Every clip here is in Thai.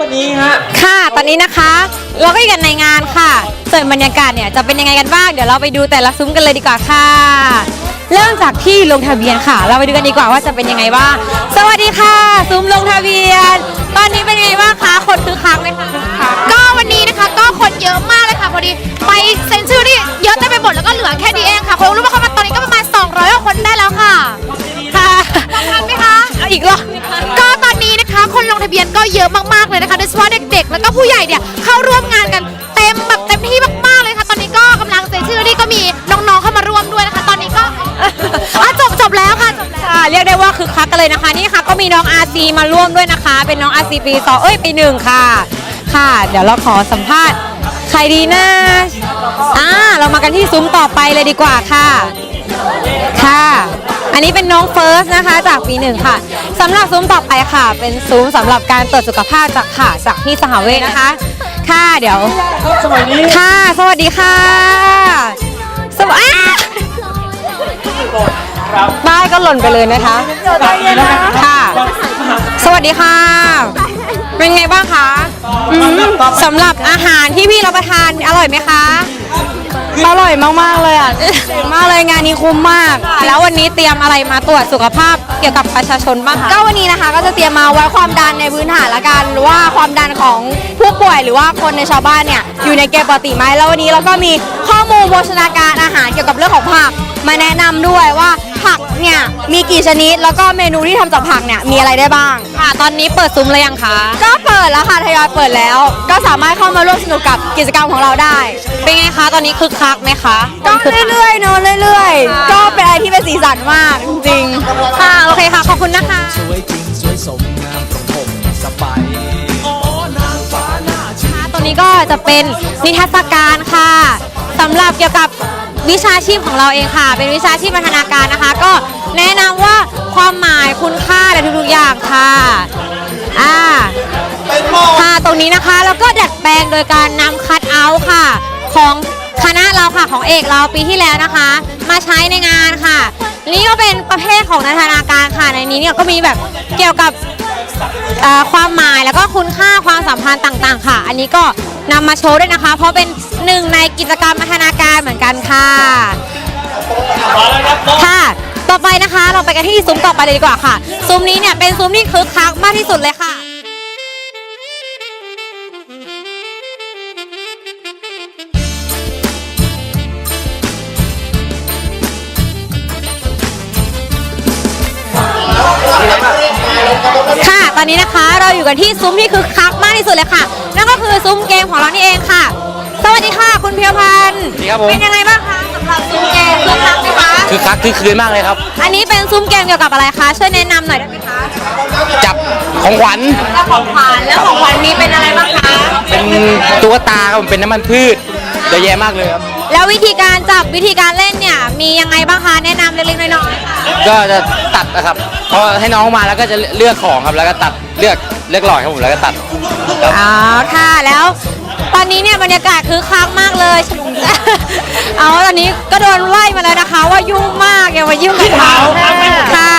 วันนี้ฮะค่ะตอนนี้นะคะ เราก็อยู่กันในงานค่ะ ส่วนบรรยากาศเนี่ยจะเป็นยังไงกันบ้างเดี๋ยวเราไปดูแต่ละซุ้มกันเลยดีกว่าค่ะ เริ่มจากที่ลงทะเบียนค่ะ เราไปดูกันดีกว่าว่าจะเป็นยังไงบ้างสวัสดีค่ะ ซุ้มลงทะเบียน ตอนนี้เป็นยังไงบ้างคะคนคือคักไหมคะก็วันนี้นะคะก็คนเยอะมากเลยค่ะพอดีไปเซ็นชื่อนี่เยอะเต็มไปหมดแล้วก็เหลือแค่นี้เองค่ะคงรู้ว่าเขามาตอนนี้ก็ประมาณ ก็มีน้องอาซีมาร่วมด้วยนะคะ เป็นน้องอาซีปีสองเอ้ยปีหนึ่งค่ะ ค่ะ เดี๋ยวเราขอสัมภาษณ์ใครดีนะอ่าเรามากันที่ซุ้มต่อไปเลยดีกว่าค่ะ ค่ะ อันนี้เป็นน้องเฟิร์สนะคะจากปีหนึ่งค่ะสำหรับซุ้มต่อไปค่ะ เป็นซุ้มสำหรับการตรวจสุขภาพจากค่ะจากที่สหเวชนะคะ ค่ะเดี๋ยวสมัยนี้ค่ะ สวัสดีค่ะสวัสดีครับ ป้ายก็หล่นไปเลยนะคะค่ะ สวัสดีค่ะ เป็นไงบ้างคะอืมสำหรับอาหารที่พี่รับประทานอร่อยไหมคะ อร่อยมากๆเลยอะมากเลยงานนี้คุ้มมาก แล้ววันนี้เตรียมอะไรมาตรวจสุขภาพเกี่ยวกับประชาชนบ้างคะก็วันนี้นะคะ ก็จะเตรียมมาวัดความดันในพื้นฐานละกันว่าความดันของผู้ป่วยหรือว่าคนในชาวบ้านเนี่ยอยู่ในเกณฑ์ปกติไหมแล้ววันนี้เราก็มีข้อมูลโภชนาการอาหารเกี่ยวกับเรื่องของผักมาแนะนำด้วยว่า ผักเนี่ยมีกี่ชนิดแล้วก็เมนูที่ทำจากผักเนี่ยมีอะไรได้บ้าง ค่ะ ตอนนี้เปิดซุ้มเลยยังคะ ก็เปิดแล้วค่ะทยอยเปิดแล้ว ก็สามารถเข้ามาร่วมสนุกกับกิจกรรมของเราได้ เป็นไงคะ ตอนนี้คึกคักไหมคะก็เรื่อยๆเนอะเรื่อยๆก็เป็นอะไรที่เป็นสีสันมากจริงๆ ค่ะ โอเคค่ะ ขอบคุณนะคะ สวยจริง สวยสมงามตรงผมสบายโอ้นางฟ้าหน้าชื่น ค่ะตัวนี้ก็จะเป็นนิทรรศการค่ะสำหรับเกี่ยวกับ วิชาชีพของเราเองค่ะ เป็นวิชาชีพพัฒนาการนะคะ ก็แนะนำว่าความหมายคุณค่าและทุกๆอย่างค่ะอ่าค่ะตรงนี้นะคะแล้วก็ดัดแปลงโดยการนำคัดเอาท์ค่ะ ของคณะเราค่ะของเอกเราปีที่แล้วนะคะ มาใช้ในงานค่ะ นี่ก็เป็นประเภทของนันทนาการค่ะในนี้เนี่ยก็มีแบบเกี่ยวกับเอ่อความหมายแล้วก็คุณค่าความสัมพันธ์ต่างๆ ค่ะ อันนี้ก็นำมาโชว์ด้วยนะคะ เพราะเป็นหนึ่งในกิจกรรมพัฒนาการเหมือนกันค่ะ ค่ะ ต่อไปนะคะเราไปกันที่ซุ้มต่อไปเลยดีกว่าค่ะ ซุ้มนี้เนี่ยเป็นซุ้มที่คึกคักมากที่สุดเลย ค่ะค่ะ ตอนนี้นะคะเราอยู่กันที่ซุ้มที่คึกคักมากที่สุดเลยค่ะ นั่นก็คือซุ้มเกมของเรานี่เองค่ะ สวัสดีค่ะ คุณเพียวพันธ์สวัสดีครับผม เป็นยังไงบ้างคะสำหรับซุ้มเกมคึกคักไหมคะคือคักคือคืนมากเลยครับ อันนี้เป็นซุ้มเกมเกี่ยวกับอะไรคะช่วยแนะนำหน่อยได้ไหมคะจับของขวัญแล้วของขวัญแล้วของขวัญนี้เป็นอะไรบ้างคะเป็นตุ๊กตาครับผมเป็นน้ำมันพืชเยอะแยะมากเลยครับ แล้ววิธีการจับวิธีการเล่นเนี่ย มียังไงบ้างคะแนะนำเล็กๆน้อยๆค่ะก็จะตัดนะครับพอให้น้องมาแล้วก็จะเลือกของครับแล้วก็ตัดเลือกเลือกหลอดครับผมแล้วก็ตัดครับอ๋อค่ะแล้ว ตอนนี้เนี่ยบรรยากาศคือคักมากเลย เอาตอนนี้ก็โดนไล่มาแล้วนะคะ ว่ายุ่งมากอย่ามายุ่งกับเขาค่ะ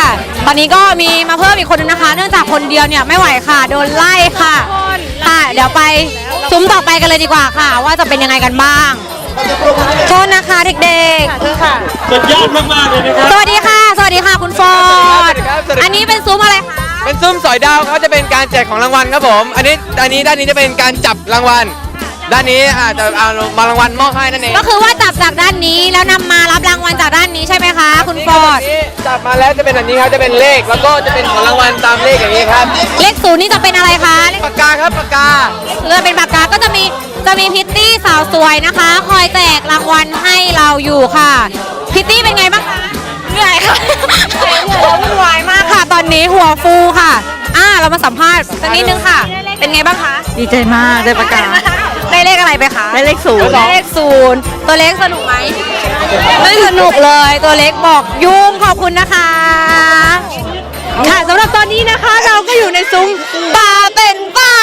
ตอนนี้ก็มีมาเพิ่มอีกคนนึงนะคะ เนื่องจากคนเดียวเนี่ยไม่ไหวค่ะ โดนไล่ค่ะค่ะ เดี๋ยวไปซุ้มต่อไปกันเลยดีกว่าค่ะ ว่าจะเป็นยังไงกันบ้าง โทษนะคะเด็กๆ สุดยอดมากๆเลยนะครับสวัสดีค่ะ สวัสดีค่ะคุณฟอร์ด สวัสดีครับสวัสดีครับ อันนี้เป็นซุ้มอะไรคะ เป็นซุ้มสอยดาวเขาจะเป็นการแจกของรางวัลครับผม อันนี้อันนี้ด้านนี้จะเป็นการจับรางวัล ด้านนี้อาจจะเอามารางวัลมอบให้นั่นเองก็คือว่าจับจากด้านนี้แล้วนำมารับรางวัลจากด้านนี้ใช่ไหมคะ คุณฟอร์ด นี่จับมาแล้วจะเป็นอันนี้ครับจะเป็นเลขแล้วก็จะเป็นของรางวัลตามเลขอย่างนี้ครับเลขศูนย์นี่จะเป็นอะไรคะเลขปากกาครับปากกา เรือเป็นปากกาก็จะมี จะมีพิตตี้สาวสวยนะคะ คอยแจกรางวัลให้เราอยู่ค่ะ พิตตี้เป็นไงบ้างคะเหนื่อยค่ะหัววุ่นวายมากค่ะ ตอนนี้หัวฟูค่ะอ่าเรามาสัมภาษณ์สักนิดนึงค่ะ เป็นไงบ้างคะดีใจมากได้ประกาศได้เลขอะไรไปคะได้เลขศูนย์ได้เลขศูนย์ตัวเล็กสนุกไหมไม่สนุกเลยตัวเล็กบอกยุ่งขอบคุณนะคะ ค่ะสำหรับตอนนี้นะคะเราก็อยู่ในซุ้มปลาเป็นเปล่า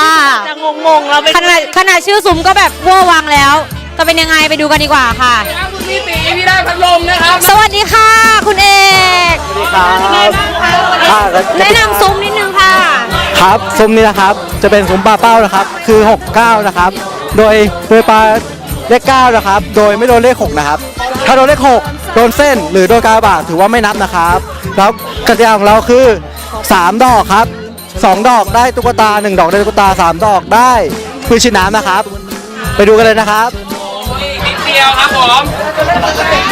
อ่าจะงงๆเราไปขนาดขนาดชื่อซุ้มก็แบบวัววังแล้วจะเป็นยังไงไปดูกันดีกว่าค่ะพี่ตีพี่ได้พัดลมนะครับสวัสดีค่ะ คุณเอกครับแนะนำซุ้มนิดนึงค่ะ ครับซุ้มนี้นะครับจะเป็นซุ้มปลาเป้านะครับ คือ 69 นะครับ โดยโดยปลาเลข9นะครับ โดยไม่โดนเลข 6 นะครับ ถ้าโดนเลข 6 โดนเส้นหรือโดนกาบาทถือว่าไม่นับนะครับ แล้วกติกาของเราคือ 3 ดอกครับ 2 ดอกได้ตุ๊กตา 1 ดอกได้ตุ๊กตา 3 ดอกได้ปืนฉีดน้ำนะครับ ไปดูกันเลยนะครับ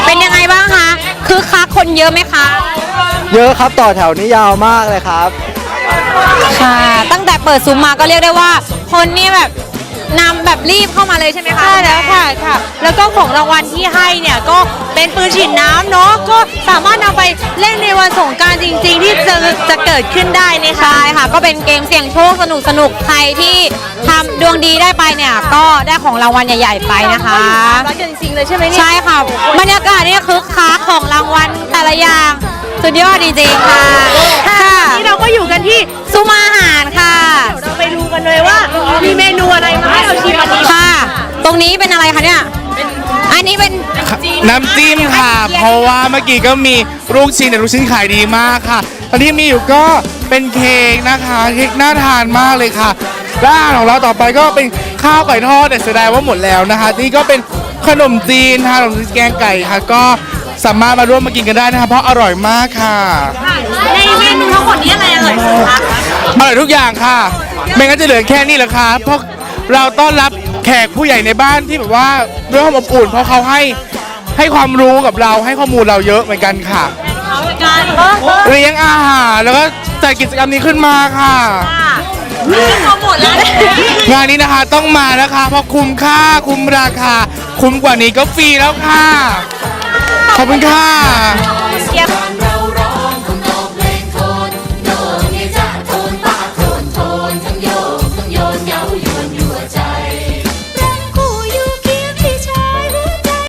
เป็นยังไงบ้างคะคือคักคนเยอะไหมคะ เยอะครับต่อแถวนี้ยาวมากเลยครับ ค่ะ ตั้งแต่เปิดซุ้มมาก็เรียกได้ว่า คนนี่แบบ นำแบบรีบเข้ามาเลยใช่ไหมคะใช่แล้วค่ะค่ะ แล้วก็ของรางวัลที่ให้เนี่ยก็เป็นปืนฉีดน้ำเนาะก็สามารถนำไปเล่นในวันสงกรารจริง ๆ ที่จะจะเกิดขึ้นได้นะคะ ใช่ค่ะ ก็เป็นเกมเสี่ยงโชคสนุกสนุกๆใครที่ทำดวงดีได้ไปเนี่ย ก็ได้ของรางวัลใหญ่ ๆ ไปนะคะ รักกันจริงๆเลยใช่ไหมเนี่ยใช่ค่ะบรรยากาศนี่คึกคักของรางวัลแต่ละอย่าง สุดยอดจริงๆค่ะค่ะนี่เราก็อยู่กันที่ซุ้มอา น้ำจิ้มค่ะ เพราะว่าเมื่อกี้ก็มีลูกชิ้นแต่ลูกชิ้นขายดีมากค่ะ ตอนที่มีอยู่ก็เป็นเค้กนะคะเค้กน่าทานมากเลยค่ะและอาหารของเราต่อไปก็เป็นข้าวไก่ทอดแต่เสียดายว่าหมดแล้วนะคะ นี่ก็เป็นขนมจีนค่ะขนมจีนแกงไก่ค่ะ ก็สามารถมาร่วมมากินกันได้นะคะเพราะอร่อยมากค่ะในเมนูทั้งหมดนี้อะไรอร่อยสุดคะอร่อยทุกอย่างค่ะ ไม่งั้นจะเหลือแค่นี้แหละค่ะเพราะเราต้อนรับแขกผู้ใหญ่ในบ้านที่แบบว่าด้วยความอบอุ่นเพราะเขาให้ ให้ความรู้กับเราให้ข้อมูลเราเยอะเหมือนกันค่ะเลี้ยงอาหารแล้วก็จัดกิจกรรมนี้ขึ้นมาค่ะงานนี้นะคะต้องมานะคะเพราะคุ้มค่าคุ้มราคา คุ้มกว่านี้ก็ฟรีแล้วค่ะ ขอบคุณค่ะ